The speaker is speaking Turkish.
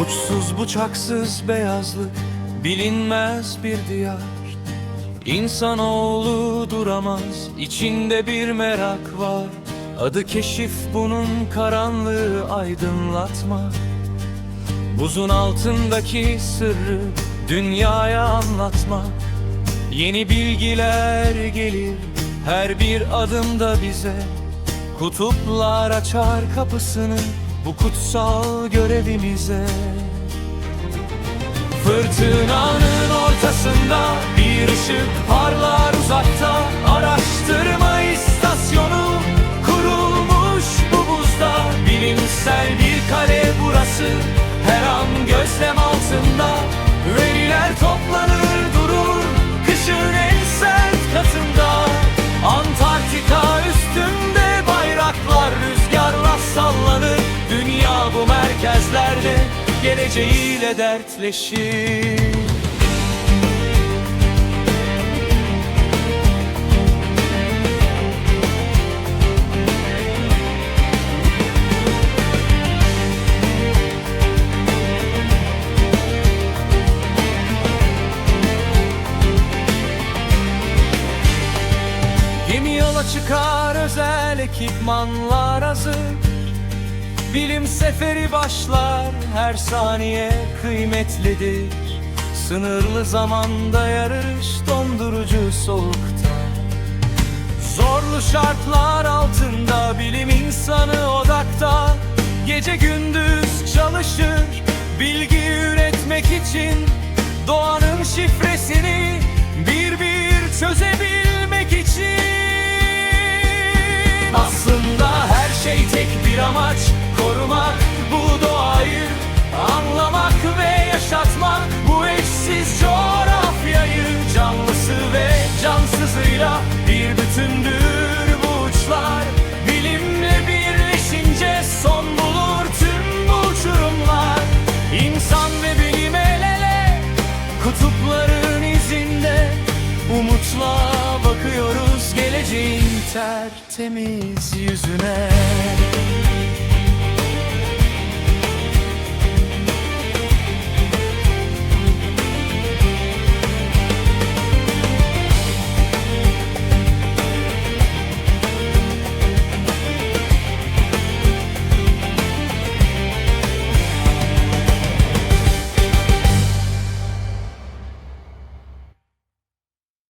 Uçsuz bucaksız beyazlık bilinmez bir diyar. İnsanoğlu duramaz içinde bir merak var. Adı keşif bunun karanlığı aydınlatma. Buzun altındaki sırrı dünyaya anlatmak Yeni bilgiler gelir her bir adımda bize. Kutuplar açar kapısını bu kutsal görevimize. Fırtınanın ortasında bir ışık parlar uzakta. Araştırma istasyonu kurulmuş bu buzda. Bilimsel bir kale burası her an gözlem altında. Veriler toplanır durur kışın en bu merkezlerde geleceğiyle dertleşir. Gemi yola çıkar özel ekipmanlar hazır Bilim seferi başlar her saniye kıymetlidir. Sınırlı zamanda yarış dondurucu soğukta. Zorlu şartlar altında bilim insanı odakta. Gece gündüz çalışır bilgi üretmek için Doğanın şifresini bir bir çözebilmek için. Aslında her şey tek bir amaç geleceğin tertemiz yüzüne